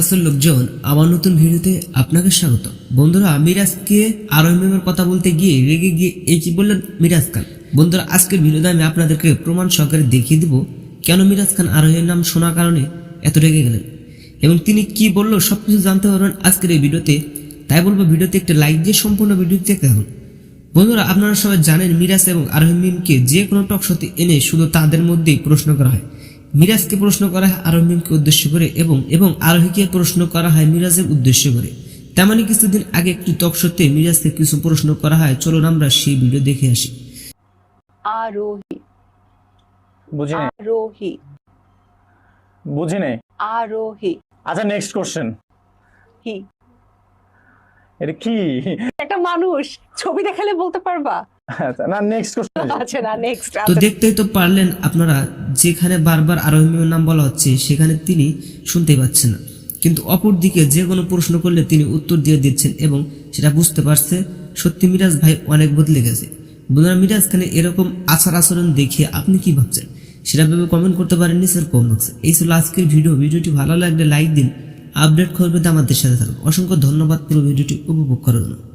কাছের লোকজন, আমার নতুন ভিডিওতে আপনাকে স্বাগত। বন্ধুরা, মিরাজকে আরএমএমের কথা বলতে গিয়ে রেগে গিয়ে এই কি বললেন? মিরাজ খান। বন্ধুরা, আজকের ভিডিওতে আমি আপনাদেরকে প্রমাণ সহকারে দেখিয়ে দিব কেন মিরাজ খান আরোহীর নাম শোনার কারণে এত রেগে গেলেন এবং তিনি কি বলল সব কিছু জানতে পারবেন আজকের এই ভিডিওতে। তাই বলব, ভিডিওতে একটা লাইক দিয়ে সম্পূর্ণ ভিডিও দেখতে থাকুন। বন্ধুরা, আপনারা সবাই জানেন মিরাজ এবং আরোহিমকে যে কোনো টক শোতে এনে শুধু তাদের মধ্যেই প্রশ্ন করা হয়। মিরাজকে প্রশ্ন করা হয় আরোহিমকে উদ্দেশ্য করে এবং এবং আরোহীকে প্রশ্ন করা হয় মিরাজের উদ্দেশ্য করে। তেমনই কিছুদিন আগে একটি শোতে মিরাজকে কিছু প্রশ্ন করা হয়। চলুন আমরা সেই ভিডিও দেখে আসি। আরোহী। আরোহী। আরোহী। আচ্ছা নেক্সট কোশ্চেন হি এটা কি? একটা মানুষ। ছবি দেখালে বলতে পারবা? না নেক্সট কোশ্চেন আচ্ছা না নেক্সট তো দেখতেই তো পারলেন আপনারা যেখানে বারবার আরোহিমের নাম বলা হচ্ছে সেখানে তিনি শুনতে পাচ্ছেন না। কিন্তু অপর দিকে যে কোনো প্রশ্ন করলে তিনি উত্তর দিয়ে দিচ্ছেন এবং সেটা বুঝতে পারছে সত্যি মিরাজ ভাই অনেক বদলে গেছে। বন্ধুরা মিরাজ খানে এরকম আচার আচরণ দেখে আপনি কি ভাবছেন? সেটা ভেবে কমেন্ট করতে পারেন নিচের কম বক্সে এই ছিল আজকের ভিডিও ভিডিওটি ভালো লাগলে লাইক দিন আপডেট খবর পেতে আমাদের সাথে থাকুন। অসংখ্য ধন্যবাদ পুরো ভিডিওটি উপভোগ করার জন্য।